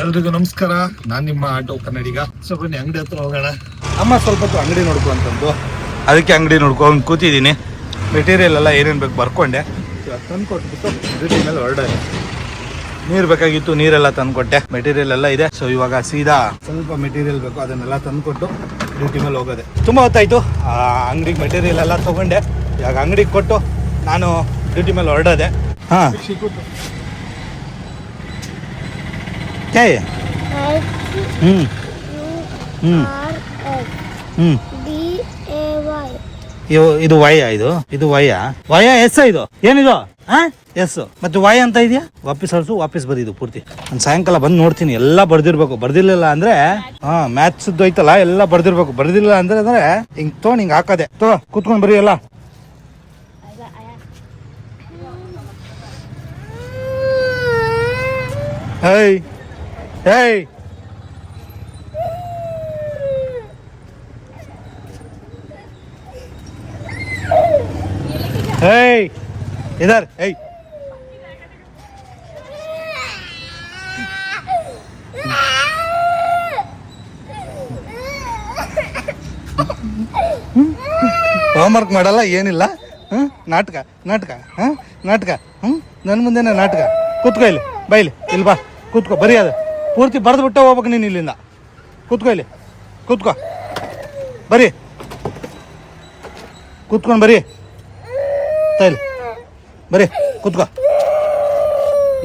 ಎಲ್ರಿಗೂ ನಮಸ್ಕಾರ. ನಾನು ನಿಮ್ಮ ಆಟೋ ಕನ್ನಡಿಗ. ಸೊ ಬನ್ನಿ ಅಂಗಡಿ ಹತ್ರ ಹೋಗೋಣ. ಅಮ್ಮ ಸ್ವಲ್ಪ ಹೊತ್ತು ಅಂಗಡಿ ನೋಡ್ಕೊ ಅಂತಂದು. ಅದಕ್ಕೆ ಅಂಗಡಿ ನೋಡ್ಕೊಂಡು ಕೂತಿದ್ದೀನಿ. ಮೆಟೀರಿಯಲ್ ಎಲ್ಲ ಏನೇನು ಬೇಕು ಬರ್ಕೊಂಡೆ. ತಂದು ಕೊಟ್ಬಿಟ್ಟು ಮೇಲೆ ಹೊರಡೆ ನೀರು ಬೇಕಾಗಿತ್ತು ನೀರೆಲ್ಲ ತಂದ್ಕೊಟ್ಟೆ. ಮೆಟೀರಿಯಲ್ ಎಲ್ಲ ಇದೆ. ಸೊ ಇವಾಗ ಸೀದಾ ಸ್ವಲ್ಪ ಮೆಟೀರಿಯಲ್ ಬೇಕು ಅದನ್ನೆಲ್ಲ ತಂದ್ಕೊಟ್ಟು ಡ್ಯೂಟಿ ಮೇಲೆ ಹೋಗೋದೆ. ತುಂಬ ಹೊತ್ತಾಯಿತು. ಆ ಅಂಗಡಿಗೆ ಮೆಟೀರಿಯಲ್ ಎಲ್ಲ ತೊಗೊಂಡೆ. ಇವಾಗ ಅಂಗಡಿಗೆ ಕೊಟ್ಟು ನಾನು ಡ್ಯೂಟಿ ಮೇಲೆ ಹೊರಡೋದೆ. ಹಾಂ. S ಹ್ಞೂ D A Y. ಇವು- ಇದು? ವಯ ಇದು ಇದು ವಯ ವಯ ಎಸ್ ಇದು? ಏನಿದು? ಎಸ್ ಮತ್ತೆ ವಯ ಅಂತ ಇದೆಯಾ? ವಾಪಸ್ ಅಳ್ಸು, ವಾಪಸ್ ಬರೀದು ಪೂರ್ತಿ. ನಾನು ಸಾಯಂಕಾಲ ಬಂದು ನೋಡ್ತೀನಿ, ಎಲ್ಲ ಬರ್ದಿರ್ಬೇಕು. ಬರ್ದಿರ್ಲಿಲ್ಲ ಅಂದ್ರೆ, ಹಾ ಮ್ಯಾಥ್ಸ್ ಐತಲ್ಲ, ಎಲ್ಲ ಬರ್ದಿರ್ಬೇಕು. ಬರ್ದಿಲ್ಲ ಅಂದ್ರೆ ಅಂದ್ರೆ, ಹಿಂಗ್ ತೋ ಹಿಂಗ್ ಹಾಕದೆ. ತೋ, ಕುತ್ಕೊಂಡ್ ಬರೀ ಎಲ್ಲ. ಹೇಯ್ ಏಯ್ ಏಯ್ इधर ಏಯ್ ಹೋಮ್ವರ್ಕ್ ಮಾಡಲ್ಲ, ಏನಿಲ್ಲ. ಹ್ಞೂ ನಾಟಕ ನಾಟಕ ಹಾಂ ನಾಟಕ ಹ್ಞೂ ನನ್ನ ಮುಂದೆನೇ ನಾಟಕ. ಕೂತ್ಕೊ ಇಲ್ಲಿ ಬೈಲಿ ಇಲ್ಲಿ ಬಾ. ಕೂತ್ಕೋ ಬರೀ ಅದು ಪೂರ್ತಿ ಬರೆದು ಬಿಟ್ಟು ಹೋಗ್ಬೇಕು ನೀನು ಇಲ್ಲಿಂದ. ಕೂತ್ಕೋ ಇಲ್ಲಿ. ಕೂತ್ಕೋ. ಬರೀ. ಕೂತ್ಕೊಂಡು ಬರೀ. ತೈಲಿ ಬರಿ, ಕೂತ್ಕೋ.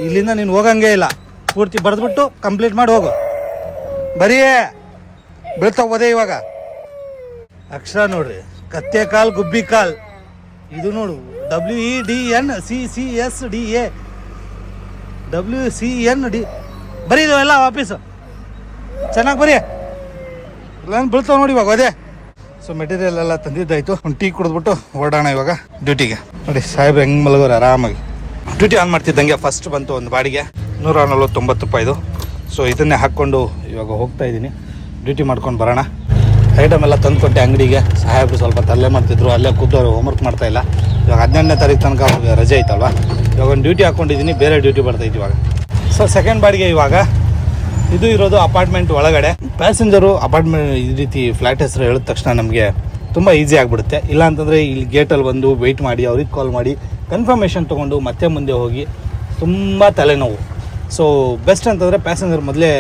ಇಲ್ಲಿಂದ ನೀನು ಹೋಗಂಗೆ ಇಲ್ಲ. ಪೂರ್ತಿ ಬರೆದ್ಬಿಟ್ಟು ಕಂಪ್ಲೀಟ್ ಮಾಡಿ ಹೋಗು. ಬರೀ ಬೀಳ್ತಾ ಹೋದೆ ಇವಾಗ. ಅಕ್ಷರ ನೋಡ್ರಿ. ಕತ್ತೆ ಕಾಲ್, ಗುಬ್ಬಿ ಕಾಲ್. ಇದು ನೋಡು. W E D N C C S D A W C N D ಬರೀ ಇದು ಎಲ್ಲ ವಾಪೀಸು. ಚೆನ್ನಾಗಿ ಬರೀ. ಇಲ್ಲ ಬೀಳ್ತಾವ ನೋಡಿ ಇವಾಗ, ಅದೇ. ಸೊ ಮೆಟೀರಿಯಲ್ ಎಲ್ಲ ತಂದಿದ್ದಾಯ್ತು. ಒಂದು ಟೀ ಕುಡಿದ್ಬಿಟ್ಟು ಓಡೋಣ ಇವಾಗ ಡ್ಯೂಟಿಗೆ. ನೋಡಿ ಸಾಹೇಬ್ ಹೆಂಗ್ ಮಲಗೋರು ಆರಾಮಾಗಿ. ಡ್ಯೂಟಿ ಆನ್ ಮಾಡ್ತಿದ್ದಂಗೆ ಫಸ್ಟ್ ಬಂತು ಒಂದು ಬಾಡಿಗೆ. ನೂರ ನಲ್ವತ್ತೊಂಬತ್ತು ರೂಪಾಯಿದು ಸೊ ಇದನ್ನೇ ಹಾಕ್ಕೊಂಡು ಇವಾಗ ಹೋಗ್ತಾ ಇದ್ದೀನಿ. ಡ್ಯೂಟಿ ಮಾಡ್ಕೊಂಡು ಬರೋಣ. ಐಟಮ್ ಎಲ್ಲ ತಂದುಕೊಟ್ಟೆ ಅಂಗಡಿಗೆ. ಸಾಹೇಬ್ರು ಸ್ವಲ್ಪ ತಲೆ ಮಾಡ್ತಿದ್ರು. ಅಲ್ಲೇ ಕೂತವ್ರು ಹೋಮ್ವರ್ಕ್ ಮಾಡ್ತಾ ಇಲ್ಲ. ಇವಾಗ ಹದಿನೆಂಟನೇ ತಾರೀಕು ತನಕ ರಜೆ ಐತಲ್ವಾ? ಇವಾಗ ಒಂದು ಡ್ಯೂಟಿ ಹಾಕ್ಕೊಂಡಿದ್ದೀನಿ. ಬೇರೆ ಡ್ಯೂಟಿ ಬರ್ತೈತೆ ಇವಾಗ. ಸೊ ಸೆಕೆಂಡ್ ಬಾಡಿಗೆ ಇವಾಗ. ಇದು ಇರೋದು ಅಪಾರ್ಟ್ಮೆಂಟ್ ಒಳಗಡೆ. ಪ್ಯಾಸೆಂಜರು ಅಪಾರ್ಟ್ಮೆಂಟ್ ಈ ರೀತಿ ಫ್ಲ್ಯಾಟ್ ಹೆಸರು ಹೇಳಿದ ತಕ್ಷಣ ನಮಗೆ ತುಂಬ ಈಸಿ ಆಗಿಬಿಡುತ್ತೆ. ಇಲ್ಲ ಅಂತಂದರೆ ಇಲ್ಲಿ ಗೇಟಲ್ಲಿ ಬಂದು ವೆಯ್ಟ್ ಮಾಡಿ, ಅವ್ರಿಗೆ ಕಾಲ್ ಮಾಡಿ ಕನ್ಫರ್ಮೇಷನ್ ತೊಗೊಂಡು ಮತ್ತೆ ಮುಂದೆ ಹೋಗಿ ತುಂಬ ತಲೆನೋವು. ಸೊ ಬೆಸ್ಟ್ ಅಂತಂದರೆ ಪ್ಯಾಸೆಂಜರ್ ಮೊದಲೇ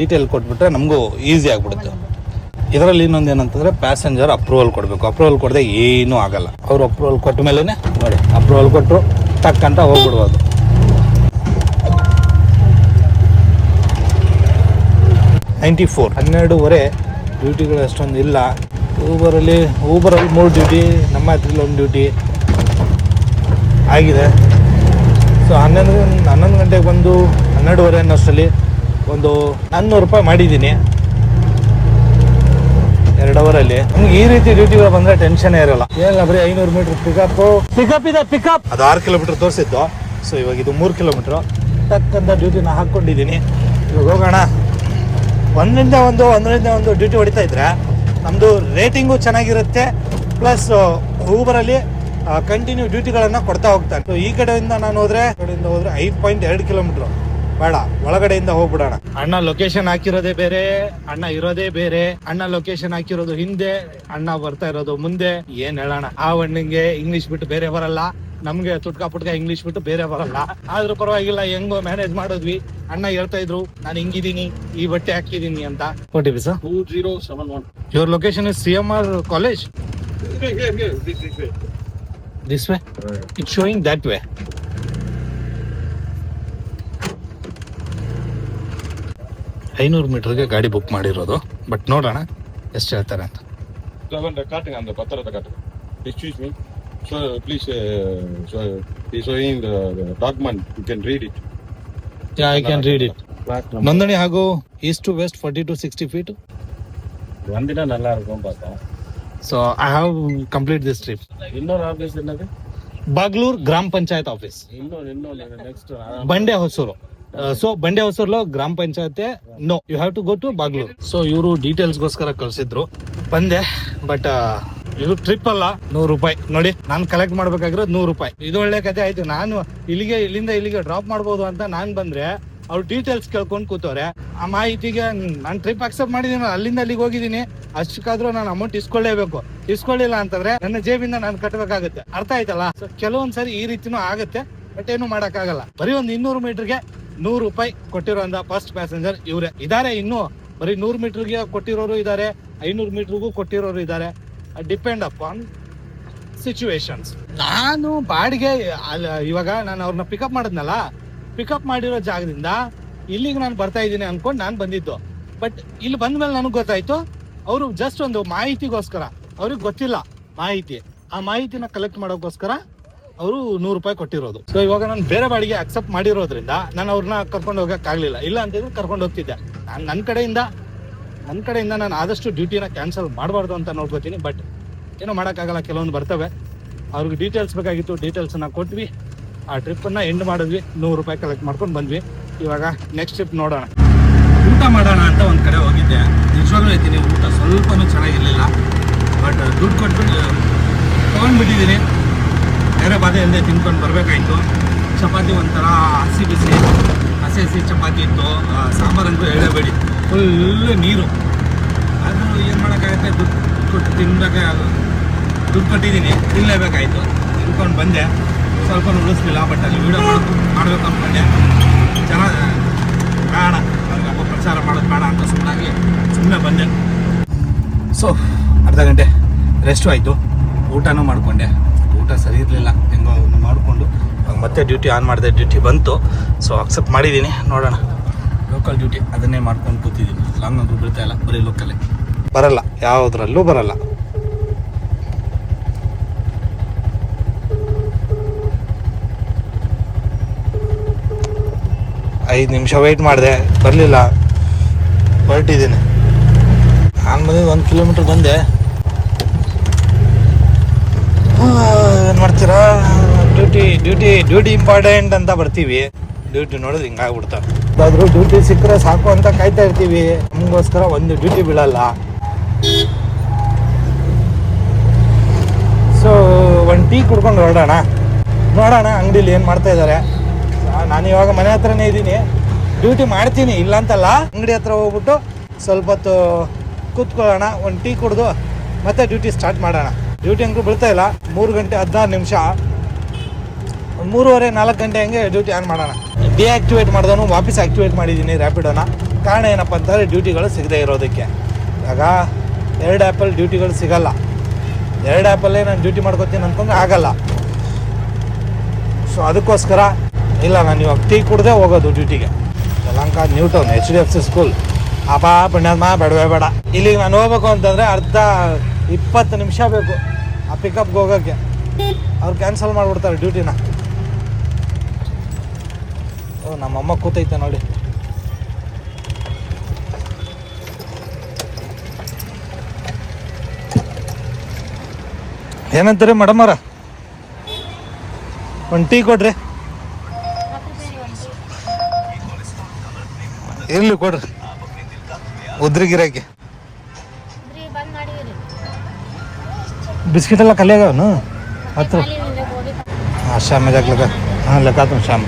ಡೀಟೇಲ್ ಕೊಟ್ಬಿಟ್ರೆ ನಮಗೂ ಈಸಿ ಆಗಿಬಿಡುತ್ತೆ. ಇದರಲ್ಲಿ ಇನ್ನೊಂದು ಏನಂತಂದರೆ ಪ್ಯಾಸೆಂಜರ್ ಅಪ್ರೂವಲ್ ಕೊಡಬೇಕು. ಅಪ್ರೂವಲ್ ಕೊಡದೆ ಏನೂ ಆಗಲ್ಲ. ಅವರು ಅಪ್ರೂವಲ್ ಕೊಟ್ಟ ಮೇಲೇ ನೋಡಿ ಅಪ್ರೂವಲ್ ಕೊಟ್ಟರು ತಕ್ಕಂತ ಹೋಗ್ಬಿಡ್ಬೋದು. Ninety four. ಹನ್ನೆರಡೂವರೆ ಡ್ಯೂಟಿಗಳು ಅಷ್ಟೊಂದು ಇಲ್ಲ. ಊಬರಲ್ಲಿ ಊಬರಲ್ಲಿ ಮೂರು ಡ್ಯೂಟಿ, ನಮ್ಮ ಹತ್ರದಲ್ಲಿ ಒಂದು ಡ್ಯೂಟಿ ಆಗಿದೆ. ಸೊ ಹನ್ನೊಂದು ಹನ್ನೊಂದು ಗಂಟೆಗೆ ಬಂದು ಹನ್ನೆರಡುವರೆ ಅನ್ನೋಷ್ಟರಲ್ಲಿ ಒಂದು ನಾನ್ನೂರು ರೂಪಾಯಿ ಮಾಡಿದ್ದೀನಿ. ಎರಡು ಅವರಲ್ಲಿ ನಮ್ಗೆ ಈ ರೀತಿ ಡ್ಯೂಟಿಗಳು ಬಂದ್ರೆ ಟೆನ್ಷನ್ ಇರಲ್ಲ. ಏನಿಲ್ಲ, ಬರೀ ಐನೂರು ಮೀಟರ್ ಪಿಕಪ್ ಪಿಕಪ್ ಇದೆ ಪಿಕಪ್ ಅದು ಆರು ಕಿಲೋಮೀಟರ್ ತೋರಿಸಿದ್ದು. ಸೊ ಇವಾಗ ಇದು ಮೂರು ಕಿಲೋಮೀಟ್ರು. ತಕ್ಕಂಥ ಡ್ಯೂಟಿನ ಹಾಕ್ಕೊಂಡಿದ್ದೀನಿ. ಇವಾಗ ಹೋಗೋಣ. ಒಂದರಿಂದ ಒಂದು ಒಂದರಿಂದ ಒಂದು ಡ್ಯೂಟಿ ಹೊಡಿತಾ ಇದ್ರೆ ನಮ್ಮದು ರೇಟಿಂಗು ಚೆನ್ನಾಗಿರುತ್ತೆ ಪ್ಲಸ್ ಊಬರಲ್ಲಿ ಕಂಟಿನ್ಯೂ ಡ್ಯೂಟಿಗಳನ್ನು ಕೊಡ್ತಾ ಹೋಗ್ತಾರೆ. ಸೊ ಈ ಕಡೆಯಿಂದ ನಾನು ಹೋದರೆ ಕಡೆಯಿಂದ ಹೋದ್ರೆ ಐದು ಪಾಯಿಂಟ್ ಎರಡು ಕಿಲೋಮೀಟ್ರು ಬೇಡ, ಒಳಗಡೆಯಿಂದ ಹೋಗ್ಬಿಡೋಣ. ಅಣ್ಣ ಲೊಕೇಶನ್ ಹಾಕಿರೋದೇ ಬೇರೆ, ಅಣ್ಣ ಇರೋದೇ ಬೇರೆ. ಅಣ್ಣ ಲೊಕೇಶನ್ ಹಾಕಿರೋದು ಹಿಂದೆ, ಅಣ್ಣ ಬರ್ತಾ ಇರೋದು ಮುಂದೆ. ಏನ್ ಹೇಳೋಣ? ಆ ಅಣ್ಣಂಗೆ ಇಂಗ್ಲಿಷ್ ಬಿಟ್ಟು ಬೇರೆ ಬರಲ್ಲ. ನಮ್ಗೆ ತುಟ್ಕ ಪುಟ್ಕ ಇಂಗ್ಲಿಷ್ ಬಿಟ್ಟು ಬೇರೆ ಬರಲ್ಲ. ಆದ್ರೂ ಪರವಾಗಿಲ್ಲ, ಹೆಂಗೋ ಮ್ಯಾನೇಜ್ ಮಾಡಿದ್ವಿ. ಅಣ್ಣ ಹೇಳ್ತಾ ಇದ್ರು ನಾನು ಹಿಂಗಿದ್ದೀನಿ ಈ ಬಟ್ಟೆ ಹಾಕಿದ್ದೀನಿ ಅಂತ. OT sir two zero seven one your location is C M R college this way it showing that way ಐನೂರು ಮೀಟರ್ಗೆ ಗಾಡಿ ಬುಕ್ ಮಾಡಿರೋದು. ಬಟ್ ನೋಡೋಣ ಎಷ್ಟು ಹೇಳ್ತಾರೆ ಅಂತ. காட்டுங்க அந்த பத்திரத்தை காட்டுங்க excuse me so please showing Yeah, I can read it. Flat number Nandini ಹಾಗೂ east to west 40 to 60 feet. வந்தினா நல்லா இருக்கும் பார்த்தோம் So I have completed this trip. இன்னொரு ஆஃபீஸ் என்னது Baglur Gram Panchayat office. இன்னொரு இன்னொரு நெக்ஸ்ட் ಬಂಡೆ ಹೊಸೂರು ಸೊ ಬಂಡೆ ಹೊಸೂರ್ಲೋ ಗ್ರಾಮ ಪಂಚಾಯತೆ no you have to go to Bagalur so ಇವರು ಡೀಟೇಲ್ಸ್ಗೋಸ್ಕರ ಕಳಿಸಿದ್ರು ಬಂದೆ ಬಟ್ ಇದು ಟ್ರಿಪ್ ಅಲ್ಲ, ನೂರು ರೂಪಾಯಿ. ನೋಡಿ, ನಾನು ಕಲೆಕ್ಟ್ ಮಾಡ್ಬೇಕಾಗಿರೋದು ನೂರು ರೂಪಾಯಿ. ಇದು ಒಳ್ಳೆ ಕತೆ ಆಯ್ತು. ನಾನು ಇಲ್ಲಿಗೆ, ಇಲ್ಲಿಂದ ಇಲ್ಲಿಗೆ ಡ್ರಾಪ್ ಮಾಡ್ಬೋದು ಅಂತ ನಾನು ಬಂದ್ರೆ, ಅವ್ರು ಡೀಟೇಲ್ಸ್ ಕೇಳ್ಕೊಂಡು ಕೂತವ್ರೆ, ಆ ಮಾಹಿತಿಗೆ ನಾನು ಟ್ರಿಪ್ ಅಕ್ಸೆಪ್ಟ್ ಮಾಡಿದ್ದೀನಿ ಅಲ್ಲಿಂದ ಅಲ್ಲಿಗೆ ಹೋಗಿದ್ದೀನಿ. ಅಷ್ಟಕ್ಕಾದ್ರೂ ನಾನು ಅಮೌಂಟ್ ಇಸ್ಕೊಳ್ಳೇಬೇಕು. ಇಸ್ಕೊಳ್ಳಿಲ್ಲ ಅಂತಂದ್ರೆ ನನ್ನ ಜೇಬಿಂದ ನಾನು ಕಟ್ಟಬೇಕಾಗುತ್ತೆ ಅರ್ಥ ಆಯ್ತಲ್ಲ? ಸೊ ಕೆಲವೊಂದ್ಸರಿ ಈ ರೀತಿನೂ ಆಗುತ್ತೆ ಬಟ್ ಏನು ಮಾಡೋಕ್ಕಾಗಲ್ಲ. ಬರೀ ಒಂದು ಇನ್ನೂರು ಮೀಟರ್ಗೆ ನೂರು ರೂಪಾಯಿ ಕೊಟ್ಟಿರೋಂಥ ಫಸ್ಟ್ ಪ್ಯಾಸೆಂಜರ್ ಇವರೇ. ಇದಾರೆ ಇನ್ನು. ಬರೀ ನೂರು ಮೀಟರ್ಗೆ ಕೊಟ್ಟಿರೋರು ಇದ್ದಾರೆ ಐನೂರು ಮೀಟರ್ಗೂ ಕೊಟ್ಟಿರೋರು ಇದ್ದಾರೆ ಡಿಪೆಂಡ್ ಅಪಾನ್ ಸಿಚುವೇಶನ್ಸ್ ನಾನು ಬಾಡಿಗೆ ಇವಾಗ ನಾನು ಅವ್ರನ್ನ ಪಿಕಪ್ ಮಾಡಿದ್ನಲ್ಲ ಪಿಕಪ್ ಮಾಡಿರೋ ಜಾಗದಿಂದ ಇಲ್ಲಿಗೆ ನಾನು ಬರ್ತಾ ಇದ್ದೀನಿ ಅನ್ಕೊಂಡು ನಾನು ಬಂದಿದ್ದು. ಬಟ್ ಇಲ್ಲಿ ಬಂದ ಮೇಲೆ ನನಗೆ ಗೊತ್ತಾಯ್ತು, ಅವರು ಜಸ್ಟ್ ಒಂದು ಮಾಹಿತಿಗೋಸ್ಕರ, ಅವ್ರಿಗೆ ಗೊತ್ತಿಲ್ಲ ಮಾಹಿತಿ. ಆ ಮಾಹಿತಿನ ಕಲೆಕ್ಟ್ ಮಾಡೋಕ್ಕೋಸ್ಕರ ಅವರು ನೂರು ರೂಪಾಯಿ ಕೊಟ್ಟಿರೋದು. ಸೊ ಇವಾಗ ನಾನು ಬೇರೆ ಬಾಡಿಗೆ ಅಕ್ಸೆಪ್ಟ್ ಮಾಡಿರೋದ್ರಿಂದ ನಾನು ಅವ್ರನ್ನ ಕರ್ಕೊಂಡು ಹೋಗಕ್ಕಾಗಲಿಲ್ಲ. ಇಲ್ಲ ಅಂತಿದ್ರೆ ಕರ್ಕೊಂಡು ಹೋಗ್ತಿದ್ದೆ. ನಾನು ನನ್ನ ಕಡೆಯಿಂದ ನನ್ನ ಕಡೆಯಿಂದ ನಾನು ಆದಷ್ಟು ಡ್ಯೂಟಿನ ಕ್ಯಾನ್ಸಲ್ ಮಾಡಬಾರ್ದು ಅಂತ ನೋಡ್ಕೋತೀನಿ ಬಟ್ ಏನೋ ಮಾಡೋಕ್ಕಾಗಲ್ಲ. ಕೆಲವೊಂದು ಬರ್ತವೆ. ಅವ್ರಿಗೆ ಡೀಟೇಲ್ಸ್ ಬೇಕಾಗಿತ್ತು ಡೀಟೇಲ್ಸನ್ನು ಕೊಟ್ವಿ. ಆ ಟ್ರಿಪ್ಪನ್ನು ಎಂಡ್ ಮಾಡಿದ್ವಿ. ನೂರು ರೂಪಾಯಿ ಕಲೆಕ್ಟ್ ಮಾಡ್ಕೊಂಡು ಬಂದ್ವಿ. ಇವಾಗ ನೆಕ್ಸ್ಟ್ ಟ್ರಿಪ್ ನೋಡೋಣ. ಊಟ ಮಾಡೋಣ ಅಂತ ಒಂದು ಕಡೆ ಹೋಗಿದ್ದೆ. ನಿಜವಾಗ್ಲೂ ಹೇಳ್ತೀನಿ, ಊಟ ಸ್ವಲ್ಪನೂ ಚೆನ್ನಾಗಿರಲಿಲ್ಲ. ಬಟ್ ದುಡ್ಡು ಕೊಟ್ಬಿಟ್ಟು ತೊಗೊಂಡ್ಬಿಟ್ಟಿದ್ದೀನಿ ಬೇರೆ ಬಾಧೆ ಇಲ್ಲದೆ ತಿನ್ಕೊಂಡು ಬರಬೇಕಾಯ್ತು. ಚಪಾತಿ ಒಂಥರ ಹಸಿ ಬಿಸಿ, ಹಸಿ ಹಸಿ ಚಪಾತಿ ಇತ್ತು. ಸಾಂಬಾರಂತೂ ಹೇಳಬೇಡಿ. ಫುಲ್ ನೀರು. ಅದು ಏನು ಮಾಡೋಕ್ಕಾಗುತ್ತೆ? ದುಡ್ಡು ಕೊಟ್ಟು ತಿನ್ನಬೇಕಾಗ ದುಡ್ಡು ಕೊಟ್ಟಿದ್ದೀನಿ. ತಿನ್ನಲೇಬೇಕಾಯ್ತು ತಿನ್ಕೊಂಡು ಬಂದೆ. ಸ್ವಲ್ಪ ಉಳಿಸ್ಲಿಲ್ಲ ಬಟ್ ಅಲ್ಲಿ ವೀಡಿಯೋ ಮಾಡೋದು ಮಾಡಬೇಕು ಅಂದ್ಕೊಂಡೆ ಜನ, ಬೇಡ. ಅವ್ರಿಗೆ ಹಬ್ಬ ಪ್ರಚಾರ ಮಾಡೋದು ಬೇಡ ಅಂತ ಸುಮ್ಮನಾಗಿ ಸುಮ್ಮನೆ ಬಂದೆ. ಸೊ ಅರ್ಧ ಗಂಟೆ ರೆಸ್ಟು ಆಯಿತು. ಊಟನೂ ಮಾಡಿಕೊಂಡೆ. ಊಟ ಸರಿ ಇರಲಿಲ್ಲ. ಹೆಂಗೋ ಮಾಡಿಕೊಂಡು. ಮತ್ತೆ ಡ್ಯೂಟಿ ಆನ್ ಮಾಡಿದೆ. ಡ್ಯೂಟಿ ಬಂತು. ಸೊ ಅಕ್ಸೆಪ್ಟ್ ಮಾಡಿದ್ದೀನಿ ನೋಡೋಣ. ಲೋಕಲ್ ಡ್ಯೂಟಿ ಅದನ್ನೇ ಮಾಡ್ಕೊಂಡು ಕೂತಿದ್ದೀನಿ. ಲಾಂಗ್ ಅಂತೂ ಬಿಡ್ತಾ ಇಲ್ಲ, ಬರೀ ಲೋಕಲ್ ಬರಲ್ಲ, ಯಾವುದ್ರಲ್ಲೂ ಬರಲ್ಲ. ಐದು ನಿಮಿಷ ವೆಯ್ಟ್ ಮಾಡಿದೆ, ಬರಲಿಲ್ಲ. ಹೊರಟಿದ್ದೀನಿ. ನಾನು ಬಂದಿದ್ದು ಒಂದು ಕಿಲೋಮೀಟ್ರ್ ಬಂದೆ. ಏನು ಮಾಡ್ತೀರಾ? ಡ್ಯೂಟಿ ಡ್ಯೂಟಿ ಡ್ಯೂಟಿ ಇಂಪಾರ್ಟೆಂಟ್ ಅಂತ ಬರ್ತೀವಿ. ಡ್ಯೂಟಿ ನೋಡೋದು ಹಿಂಗಾಗ್ಬಿಡ್ತಾವೆ ಅದಾದ್ರೂ ಡ್ಯೂಟಿ ಸಿಕ್ಕರೆ ಸಾಕು ಅಂತ ಕಾಯ್ತಾ ಇರ್ತೀವಿ. ನಮಗೋಸ್ಕರ ಒಂದು ಡ್ಯೂಟಿ ಬೀಳಲ್ಲ. ಸೊ ಒಂದು ಟೀ ಕುಡ್ಕೊಂಡು ಹೊರಡೋಣ. ನೋಡೋಣ ಅಂಗಡಿಲಿ ಏನು ಮಾಡ್ತಾ ಇದ್ದಾರೆ ನಾನು ಇವಾಗ ಮನೆ ಹತ್ರನೇ ಇದ್ದೀನಿ. ಡ್ಯೂಟಿ ಮಾಡ್ತೀನಿ ಇಲ್ಲ ಅಂತಲ್ಲ ಅಂಗಡಿ ಹತ್ರ ಹೋಗ್ಬಿಟ್ಟು ಸ್ವಲ್ಪ ಹೊತ್ತು ಕೂತ್ಕೊಳ್ಳೋಣ, ಒಂದು ಟೀ ಕುಡ್ದು ಮತ್ತೆ ಡ್ಯೂಟಿ ಸ್ಟಾರ್ಟ್ ಮಾಡೋಣ. ಡ್ಯೂಟಿ ಹಂಗೂ ಬೀಳ್ತಾ ಇಲ್ಲ. ಮೂರು ಗಂಟೆ ಹದಿನಾರು ನಿಮಿಷ. ಮೂರುವರೆ, ನಾಲ್ಕು ಗಂಟೆ ಹಂಗೆ ಡ್ಯೂಟಿ ಆನ್ ಮಾಡೋಣ. ಡಿಆಕ್ಟಿವೇಟ್ ಮಾಡಿದವನು ವಾಪಸ್ ಆಕ್ಟಿವೇಟ್ ಮಾಡಿದ್ದೀನಿ ರ್ಯಾಪಿಡೋನ ಕಾರಣ ಏನಪ್ಪ ಅಂತಂದರೆ ಡ್ಯೂಟಿಗಳು ಸಿಗದೆ ಇರೋದಕ್ಕೆ. ಆಗ ಎರಡು ಆ್ಯಪಲ್ಲಿ ಡ್ಯೂಟಿಗಳು ಸಿಗಲ್ಲ. ಎರಡು ಆ್ಯಪಲ್ಲೇ ನಾನು ಡ್ಯೂಟಿ ಮಾಡ್ಕೊತೀನಿ ಅಂತಂದ್ರೆ ಆಗಲ್ಲ. ಸೊ ಅದಕ್ಕೋಸ್ಕರ ಇಲ್ಲ, ನಾನು ಇವಾಗ ಟೀ ಕುಡ್ದೆ ಹೋಗೋದು ಡ್ಯೂಟಿಗೆ. Yelahanka new town H D F C school ಅಪ್ಪ ಪುಣ್ಯಾತ್ಮ, ಬೇಡವೇ ಬೇಡ. ಇಲ್ಲಿಗೆ ನಾನು ಹೋಗ್ಬೇಕು ಅಂತಂದರೆ ಅರ್ಧ ಇಪ್ಪತ್ತು ನಿಮಿಷ ಬೇಕು ಆ ಪಿಕಪ್ಗೆ ಹೋಗೋಕ್ಕೆ. ಅವ್ರು ಕ್ಯಾನ್ಸಲ್ ಮಾಡಿಬಿಡ್ತಾರೆ ಡ್ಯೂಟಿನ. ನಮ್ಮಮ್ಮ ಕೂತೈತೆ ನೋಡಿ. ಏನಂತೀರಿ ಮೇಡಮರ ಒಂದು ಟೀ ಕೊಡ್ರಿ. ಇರ್ಲಿ ಕೊಡ್ರಿ. ಉದ್ರಿಗಿರಾಕಿ. ಬಿಸ್ಕಿಟ್ ಎಲ್ಲ ಕಲಿಯಾಗವನು ಹತ್ರ. ಹಾಂ ಶ್ಯಾಮ್ ಲೆಕ್ಕ ಹಾಂ ಲೆಕ್ಕ ಆತು ಶ್ಯಾಮ್.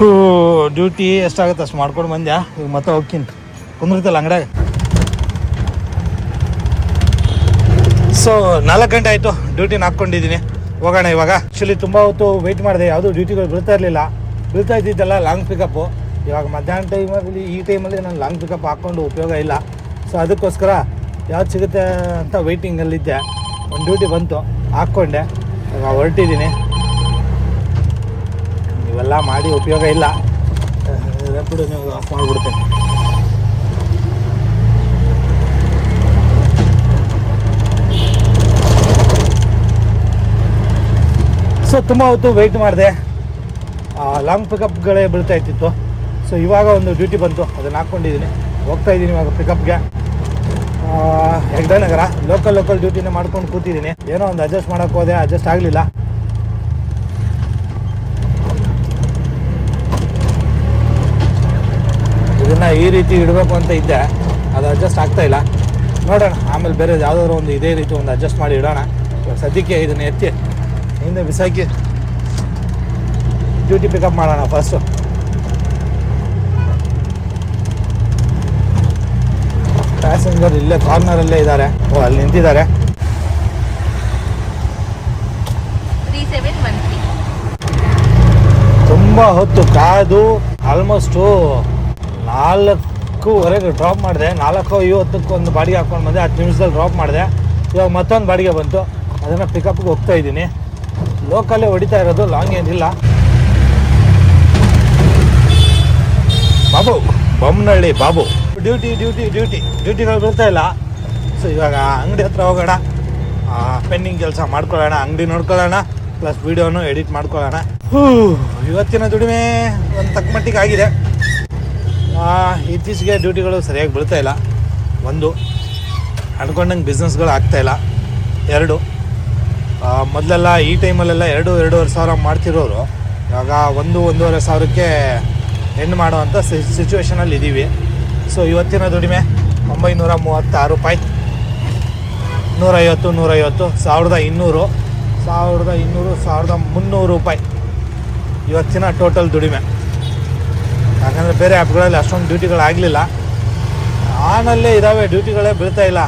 ಹೂ ಡ್ಯೂಟಿ ಎಷ್ಟಾಗುತ್ತೆ ಅಷ್ಟು ಮಾಡ್ಕೊಂಡು ಬಂದ್ಯಾ? ಈಗ ಮತ್ತೆ ಹೋಗ್ತೀನಿ. ಕುಂದಿರ್ತಲ್ಲ ಅಂಗಡ್ಯಾಗ? ಸೊ ನಾಲ್ಕು ಗಂಟೆ ಆಯಿತು. ಡ್ಯೂಟಿನ ಹಾಕ್ಕೊಂಡಿದ್ದೀನಿ ಹೋಗೋಣ ಇವಾಗ. ಆ್ಯಕ್ಚುಲಿ ತುಂಬ ಹೊತ್ತು ವೆಯ್ಟ್ ಮಾಡಿದೆ. ಯಾವುದೂ ಡ್ಯೂಟಿಗಳು ಬೀಳ್ತಾ ಇರಲಿಲ್ಲ. ಬೀಳ್ತಾ ಇದ್ದಿದ್ದಲ್ಲ ಲಾಂಗ್ ಪಿಕಪ್ಪು ಇವಾಗ ಮಧ್ಯಾಹ್ನ ಟೈಮಲ್ಲಿ ಈ ಟೈಮಲ್ಲಿ ನಾನು ಲಾಂಗ್ ಪಿಕಪ್ ಹಾಕ್ಕೊಂಡು ಉಪಯೋಗ ಇಲ್ಲ. ಸೊ ಅದಕ್ಕೋಸ್ಕರ ಯಾವ್ದು ಸಿಗುತ್ತೆ ಅಂತ ವೆಯ್ಟಿಂಗಲ್ಲಿದ್ದೆ ಒಂದು ಡ್ಯೂಟಿ ಬಂತು. ಹಾಕ್ಕೊಂಡೆ. ಇವಾಗ ಹೊರಟಿದ್ದೀನಿ ಇವೆಲ್ಲ ಮಾಡಿ ಉಪಯೋಗ ಇಲ್ಲ. ಕೂಡ ನೀವು ಆಫ್ ಮಾಡಿಬಿಡ್ತೇನೆ. ಸೊ ತುಂಬ ಹೊತ್ತು ವೆಯ್ಟ್ ಮಾಡಿದೆ. ಲಾಂಗ್ ಪಿಕಪ್ಗಳೇ ಬೀಳ್ತಾ ಇತ್ತಿತ್ತು ಸೊ ಇವಾಗ ಒಂದು ಡ್ಯೂಟಿ ಬಂತು. ಅದನ್ನು ಹಾಕ್ಕೊಂಡಿದ್ದೀನಿ ಹೋಗ್ತಾ ಇದ್ದೀನಿ ಇವಾಗ ಪಿಕಪ್ಗೆ ಹೆಗ್ಡೆ ನಗರ. ಲೋಕಲ್ ಲೋಕಲ್ ಡ್ಯೂಟಿನ ಮಾಡ್ಕೊಂಡು ಕೂತಿದ್ದೀನಿ. ಏನೋ ಒಂದು ಅಡ್ಜಸ್ಟ್ ಮಾಡೋಕ್ಕೆ ಹೋದೆ. ಅಡ್ಜಸ್ಟ್ ಆಗಲಿಲ್ಲ. ಇದನ್ನು ಈ ರೀತಿ ಇಡಬೇಕು ಅಂತ ಇದ್ದೆ ಅದು ಅಡ್ಜಸ್ಟ್ ಆಗ್ತಾ ಇಲ್ಲ. ನೋಡೋಣ ಆಮೇಲೆ ಬೇರೆ ಯಾವುದಾದ್ರು ಒಂದು ಇದೇ ರೀತಿ ಒಂದು ಅಡ್ಜಸ್ಟ್ ಮಾಡಿ ಇಡೋಣ. ಸದ್ಯಕ್ಕೆ ಇದನ್ನು ಎತ್ತಿ ಹಿಂದೆ ಬಿಸಾಕಿ ಡ್ಯೂಟಿ ಪಿಕಪ್ ಮಾಡೋಣ ಫಸ್ಟು ಪ್ಯಾಸೆಂಜರ್ ಇಲ್ಲೇ ಕಾರ್ನರಲ್ಲೇ ಇದ್ದಾರೆ. ಓ ಅಲ್ಲಿ ನಿಂತಿದ್ದಾರೆ. ತುಂಬ ಹೊತ್ತು ಕಾದು ಆಲ್ಮೋಸ್ಟು ನಾಲ್ಕೂವರೆಗೆ ಡ್ರಾಪ್ ಮಾಡಿದೆ. ನಾಲ್ಕು ಐವತ್ತಕ್ಕೆ ಒಂದು ಬಾಡಿಗೆ ಹಾಕೊಂಡು ಬಂದೆ. ಹತ್ತು ನಿಮಿಷದಲ್ಲಿ ಡ್ರಾಪ್ ಮಾಡಿದೆ. ಇವಾಗ ಮತ್ತೊಂದು ಬಾಡಿಗೆ ಬಂತು. ಅದನ್ನು ಪಿಕಪ್ಗೆ ಹೋಗ್ತಾ ಇದ್ದೀನಿ. ಲೋಕಲ್ಲೇ ಹೊಡಿತಾ ಇರೋದು ಲಾಂಗ್ ಏನಿಲ್ಲ. Babu Bommanahalli Babu. Duty duty duty ಡ್ಯೂಟಿಗಳು ಬರ್ತಾ ಇಲ್ಲ. ಸೊ ಇವಾಗ ಅಂಗಡಿ ಹತ್ರ ಹೋಗೋಣ. ಪೆಂಡಿಂಗ್ ಕೆಲಸ ಮಾಡ್ಕೊಳ್ಳೋಣ. ಅಂಗಡಿ ನೋಡ್ಕೊಳ್ಳೋಣ. ಪ್ಲಸ್ ವಿಡಿಯೋನು ಎಡಿಟ್ ಮಾಡ್ಕೊಳ್ಳೋಣ. ಹೂ, ಇವತ್ತಿನ ದುಡಿಮೆ ಒಂದು ತಕ್ಕ ಮಟ್ಟಿಗೆ ಆಗಿದೆ. ಇತ್ತೀಚೆಗೆ ಡ್ಯೂಟಿಗಳು ಸರಿಯಾಗಿ ಬೀಳ್ತಾ ಇಲ್ಲ. ಒಂದು ಅಂದ್ಕೊಂಡಂಗೆ ಬಿಸ್ನೆಸ್ಗಳು ಆಗ್ತಾ ಇಲ್ಲ. ಎರಡು ಮೊದಲೆಲ್ಲ ಈ ಟೈಮಲ್ಲೆಲ್ಲ ಎರಡು, ಎರಡೂವರೆ ಸಾವಿರ ಮಾಡ್ತಿರೋರು. ಇವಾಗ ಒಂದು, ಒಂದೂವರೆ ಸಾವಿರಕ್ಕೆ ಎಂಡ್ ಮಾಡುವಂಥ ಸಿಚುವೇಶನಲ್ಲಿ ಇದ್ದೀವಿ ಸೊ ಇವತ್ತಿನ ದುಡಿಮೆ ಒಂಬೈನೂರ ಮೂವತ್ತಾರು ರೂಪಾಯಿ. ನೂರೈವತ್ತು ನೂರೈವತ್ತು, ಸಾವಿರದ ಇನ್ನೂರು ಸಾವಿರದ ಇನ್ನೂರು, ಸಾವಿರದ ಮುನ್ನೂರು ರೂಪಾಯಿ. ಇವತ್ತಿನ ಟೋಟಲ್ ದುಡಿಮೆ. ಯಾಕಂದರೆ ಬೇರೆ ಆ್ಯಪ್ಗಳಲ್ಲಿ ಅಷ್ಟೊಂದು ಡ್ಯೂಟಿಗಳಾಗಲಿಲ್ಲ ಆನಲ್ಲೇ ಇದ್ದಾವೆ ಡ್ಯೂಟಿಗಳೇ ಬೀಳ್ತಾ ಇಲ್ಲ.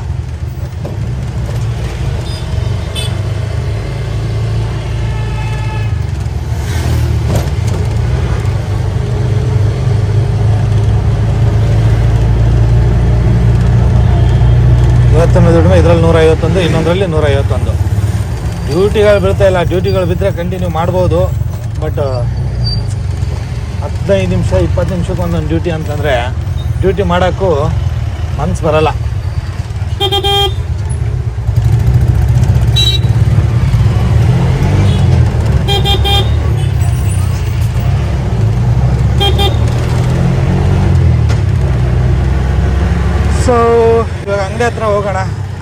ದುಡಿಮೆ ಇದರಲ್ಲಿ ನೂರ ಐವತ್ತೊಂದು ಇನ್ನೊಂದರಲ್ಲಿ ನೂರ ಐವತ್ತೊಂದು ಡ್ಯೂಟಿಗಳು ಬೀಳ್ತಾ ಇಲ್ಲ. ಡ್ಯೂಟಿಗಳು ಬಿದ್ದರೆ ಕಂಟಿನ್ಯೂ ಮಾಡ್ಬೋದು. ಬಟ್ ಹದಿನೈದು ನಿಮಿಷ, ಇಪ್ಪತ್ತು ನಿಮಿಷಕ್ಕೆ ಒಂದೊಂದು ಡ್ಯೂಟಿ ಅಂತಂದರೆ ಡ್ಯೂಟಿ ಮಾಡೋಕ್ಕೂ ಮನ್ಸು ಬರಲ್ಲ. ಸೊ ಇವಾಗ ಅಂಗಡಿ ಹತ್ರ ಹೋಗೋಣ.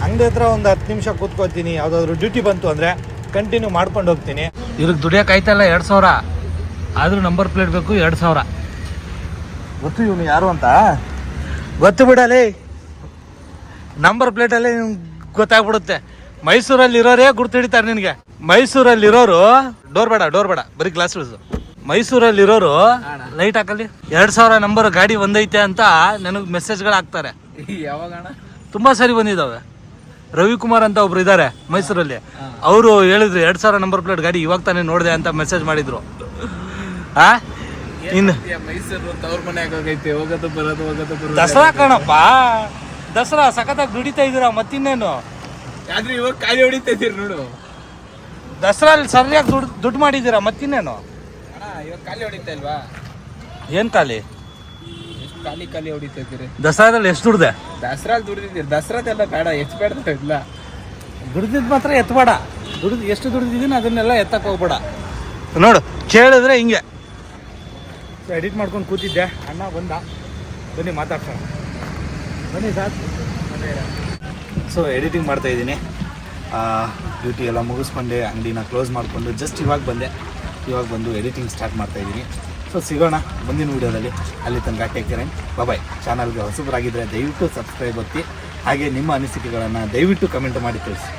ಅಂಗಡಿ ಹತ್ರ ಒಂದು ಹತ್ತು ನಿಮಿಷ ಕೂತ್ಕೋತೀನಿ ಯಾವುದಾದ್ರು ಡ್ಯೂಟಿ ಬಂತು ಅಂದರೆ ಕಂಟಿನ್ಯೂ ಮಾಡ್ಕೊಂಡು ಹೋಗ್ತೀನಿ. ಇವ್ರಿಗೆ ದುಡಿಯಕ್ಕೆ ಆಯ್ತಲ್ಲ ಎರಡು ಸಾವಿರ? ಆದರೂ ನಂಬರ್ ಪ್ಲೇಟ್ ಬೇಕು ಎರಡು ಸಾವಿರ. ಗೊತ್ತು ಇವನು ಯಾರು ಅಂತ? ಗೊತ್ತು ಬಿಡಲಿ. ನಂಬರ್ ಪ್ಲೇಟಲ್ಲಿ ಗೊತ್ತಾಗ್ಬಿಡುತ್ತೆ. ಮೈಸೂರಲ್ಲಿ ಇರೋರೇ ಗುರ್ತು ಹಿಡಿತಾರೆ ನಿನಗೆ. ಮೈಸೂರಲ್ಲಿ ಇರೋರು ಡೋರ್ ಬೇಡ ಡೋರ್ ಬೇಡ ಬರೀ ಗ್ಲಾಸ್ ಮೈಸೂರಲ್ಲಿ ಇರೋರು ಲೈಟ್ ಹಾಕಲಿ ಎರಡು ಸಾವಿರ ನಂಬರ್ ಗಾಡಿ ಒಂದೈತೆ ಅಂತ ನನಗೆ ಮೆಸೇಜ್ಗಳು ಹಾಕ್ತಾರೆ. ತುಂಬಾ ಸರಿ ಬಂದಿದ್ದಾವೆ. ರವಿಕುಮಾರ್ ಅಂತ ಒಬ್ರು ಇದ್ದಾರೆ ಮೈಸೂರಲ್ಲಿ. ಅವರು ಹೇಳಿದ್ರು ಎರಡ್ ಸಾವಿರ ನಂಬರ್ ಪ್ಲೇಟ್ ಗಾಡಿ ಇವಾಗ ತಾನೇ ನೋಡಿದೆ ಅಂತ ಮೆಸೇಜ್ ಮಾಡಿದ್ರು. ಆ? ಇನ್ನು. ಮೈಸೂರು ತವ್ರ ಮನೆ ಆಗೋಗೈತೆ ಹೋಗೋದು ಬರೋದು ಹೋಗೋದು ಬರೋದು. ದಸರಾ ಕಣಪ್ಪ. ದಸರಾ ಸಖತ್ತಾಗಿ ದುಡಿತಾ ಇದೀರಾ ಮತ್ತಿನ್ನೇನು? ಆದ್ರೆ ಇವಾಗ ಕಾಲಿ ಹೊಡಿತಾ ಇದೀರಿ ನೋಡು. ಅಲ್ಲಿ ಸರಿಯಾಗಿ ದುಡ್ಡು ದುಡ್ಡು ಮಾಡಿದ್ದೀರಾ ಮತ್ತಿನ್ನೇನು? ಅಣ್ಣ ಇವಾಗ ಖಾಲಿ ಹೊಡಿತಾ ಇಲ್ವಾ? ಏನ್ ಖಾಲಿ? ಎಷ್ಟು ಖಾಲಿ ಖಾಲಿ ಹೊಡಿತಾ ಇದ್ದೀರಿ? ದಸರಾದಲ್ಲಿ ಎಷ್ಟು ದುಡ್ದೆ? ದಸರಾಲ್ ದುಡಿದಿದ್ದೀರಿ. ದಸರಾದೆಲ್ಲ ಬೇಡ ಎಷ್ಟು ಬೇಡ ಇಲ್ಲ. ದುಡ್ದಿದ್ ಮಾತ್ರ ಎತ್ತಬೇಡ ದುಡ್ದು ಎಷ್ಟು ದುಡ್ದಿದ್ದೀನಿ ಅದನ್ನೆಲ್ಲ ಎತ್ತಕ್ಕೆ ಹೋಗ್ಬೇಡ. ನೋಡು ಕೇಳಿದ್ರೆ ಹಿಂಗೆ. ಎಡಿಟ್ ಮಾಡ್ಕೊಂಡು ಕೂತಿದ್ದೆ. ಅಣ್ಣ ಬಂದ. ಬನ್ನಿ ಮಾತಾಡ್ಸೋಣ. ಬನ್ನಿ ಸರ್. ಸೊ ಎಡಿಟಿಂಗ್ ಮಾಡ್ತಾ ಇದ್ದೀನಿ. ಡ್ಯೂಟಿ ಎಲ್ಲ ಮುಗಿಸ್ಕೊಂಡೆ, ಅಂಗಡಿನ ಕ್ಲೋಸ್ ಮಾಡಿಕೊಂಡು ಜಸ್ಟ್ ಇವಾಗ ಬಂದೆ. ಇವಾಗ ಬಂದು ಎಡಿಟಿಂಗ್ ಸ್ಟಾರ್ಟ್ ಮಾಡ್ತಾ ಇದ್ದೀನಿ. ಸೊ ಸಿಗೋಣ. ಮುಂದಿನ ವೀಡಿಯೋದಲ್ಲಿ ಅಲ್ಲಿ ತನಕ ಟೇಕ್ ಕೇರ್ ಬಾಯ್ ಚಾನಲ್ಗೆ ಹೊಸಬರಾಗಿದ್ದರೆ ದಯವಿಟ್ಟು ಸಬ್ಸ್ಕ್ರೈಬ್ ಒತ್ತಿ. ಹಾಗೆ ನಿಮ್ಮ ಅನಿಸಿಕೆಗಳನ್ನು ದಯವಿಟ್ಟು ಕಮೆಂಟ್ ಮಾಡಿ ತಿಳಿಸಿ.